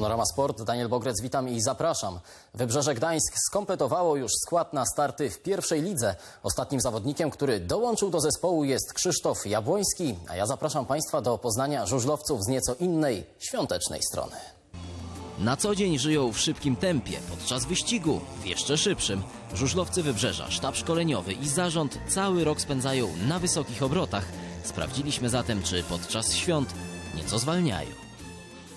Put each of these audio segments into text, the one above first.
Panorama Sport, Daniel Bogrec, witam i zapraszam. Wybrzeże Gdańsk skompletowało już skład na starty w pierwszej lidze. Ostatnim zawodnikiem, który dołączył do zespołu jest Krzysztof Jabłoński, a ja zapraszam Państwa do poznania żużlowców z nieco innej, świątecznej strony. Na co dzień żyją w szybkim tempie, podczas wyścigu w jeszcze szybszym. Żużlowcy Wybrzeża, sztab szkoleniowy i zarząd cały rok spędzają na wysokich obrotach. Sprawdziliśmy zatem, czy podczas świąt nieco zwalniają.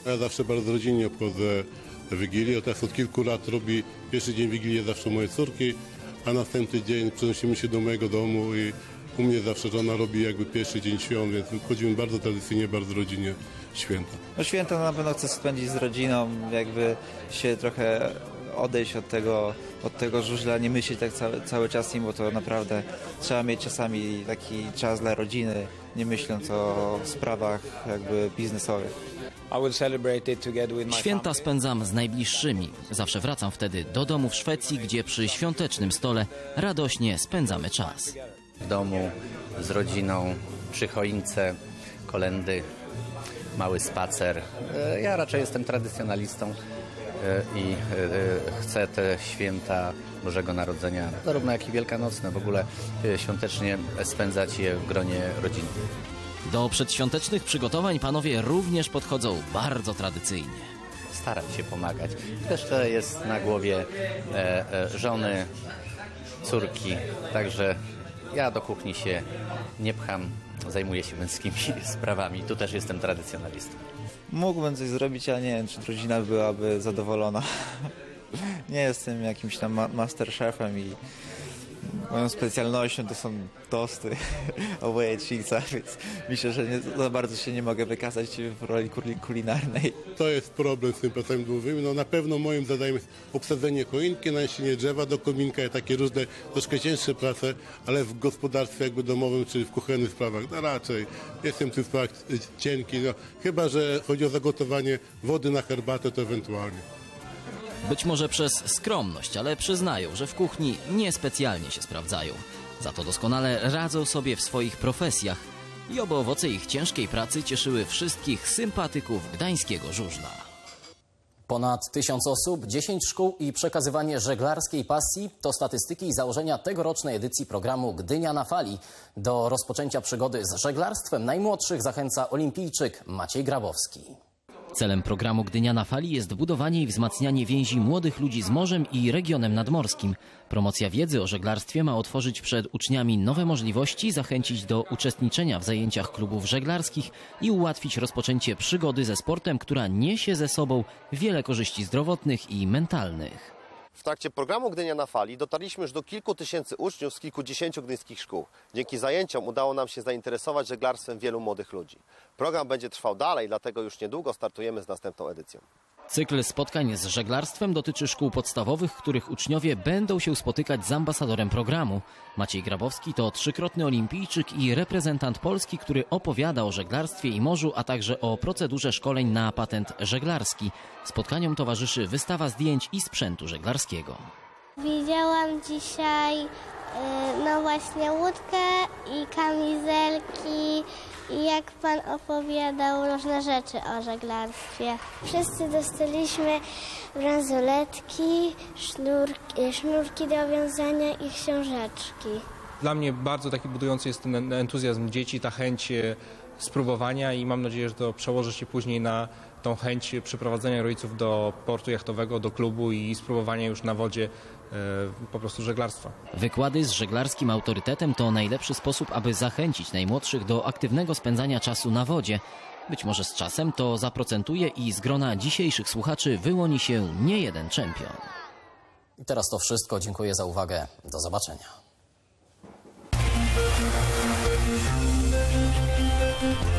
Ja zawsze bardzo rodzinnie obchodzę Wigilię. Teraz od kilku lat robi pierwszy dzień Wigilię zawsze moje córki, a następny dzień przenosimy się do mojego domu i u mnie zawsze żona robi jakby pierwszy dzień świąt, więc chodzimy bardzo tradycyjnie, bardzo rodzinnie święta. No święta na pewno chcę spędzić z rodziną, jakby się trochę odejść od tego, od tego żużla, nie myśleć tak cały, cały czas nim, bo to naprawdę trzeba mieć czasami taki czas dla rodziny, nie myśląc o sprawach jakby biznesowych. I will celebrate it together with my Święta spędzam z najbliższymi. Zawsze wracam wtedy do domu w Szwecji, gdzie przy świątecznym stole radośnie spędzamy czas. w domu z rodziną, przy choince, kolendy, mały spacer. E, Ja raczej jestem tradycjonalistą e, i e, chcę te święta Bożego Narodzenia, zarówno jak i Wielkanocne, w ogóle świątecznie spędzać je w gronie rodziny. Do przedświątecznych przygotowań panowie również podchodzą bardzo tradycyjnie. Starać się pomagać. Też to jest na głowie e, e, żony, córki, także ja do kuchni się nie pcham, zajmuję się męskimi sprawami. Tu też jestem tradycjonalistą. Mógłbym coś zrobić, ale nie wiem, czy rodzina byłaby zadowolona. Nie jestem jakimś tam ma- masterchefem i moją specjalnością to są tosty o jajecznica, więc myślę, że nie, za bardzo się nie mogę wykazać w roli kuli- kulinarnej. To jest problem z tym pracami domowymi. No na pewno moim zadaniem jest obsadzenie choinki, naniesienie drzewa do kominka i takie różne troszkę cięższe prace, ale w gospodarstwie jakby domowym czy w kuchennych sprawach, no raczej jestem w tych sprawach cienki, no, chyba, że chodzi o zagotowanie wody na herbatę, to ewentualnie. Być może przez skromność, ale przyznają, że w kuchni niespecjalnie się sprawdzają. Za to doskonale radzą sobie w swoich profesjach i oby owoce ich ciężkiej pracy cieszyły wszystkich sympatyków gdańskiego żużla. Ponad tysiąc osób, 10 szkół i przekazywanie żeglarskiej pasji to statystyki i założenia tegorocznej edycji programu Gdynia na fali. Do rozpoczęcia przygody z żeglarstwem najmłodszych zachęca olimpijczyk Maciej Grabowski. Celem programu Gdynia na fali jest budowanie i wzmacnianie więzi młodych ludzi z morzem i regionem nadmorskim. Promocja wiedzy o żeglarstwie ma otworzyć przed uczniami nowe możliwości, zachęcić do uczestniczenia w zajęciach klubów żeglarskich i ułatwić rozpoczęcie przygody ze sportem, która niesie ze sobą wiele korzyści zdrowotnych i mentalnych. W trakcie programu Gdynia na fali dotarliśmy już do kilku tysięcy uczniów z kilkudziesięciu gdyńskich szkół. Dzięki zajęciom udało nam się zainteresować żeglarstwem wielu młodych ludzi. Program będzie trwał dalej, dlatego już niedługo startujemy z następną edycją. Cykl spotkań z żeglarstwem dotyczy szkół podstawowych, których uczniowie będą się spotykać z ambasadorem programu. Maciej Grabowski to trzykrotny olimpijczyk i reprezentant Polski, który opowiada o żeglarstwie i morzu, a także o procedurze szkoleń na patent żeglarski. Spotkaniom towarzyszy wystawa zdjęć i sprzętu żeglarskiego. Widziałam dzisiaj y, no właśnie łódkę i kamizelki i jak pan opowiadał różne rzeczy o żeglarstwie. Wszyscy dostaliśmy bransoletki, sznurki, sznurki do wiązania i książeczki. Dla mnie bardzo taki budujący jest ten entuzjazm dzieci, ta chęć e, spróbowania i mam nadzieję, że to przełoży się później na tą chęć przyprowadzenia rodziców do portu jachtowego, do klubu i spróbowania już na wodzie e, po prostu żeglarstwa. Wykłady z żeglarskim autorytetem to najlepszy sposób, aby zachęcić najmłodszych do aktywnego spędzania czasu na wodzie. Być może z czasem to zaprocentuje i z grona dzisiejszych słuchaczy wyłoni się nie jeden czempion. I teraz to wszystko. Dziękuję za uwagę. Do zobaczenia. thank you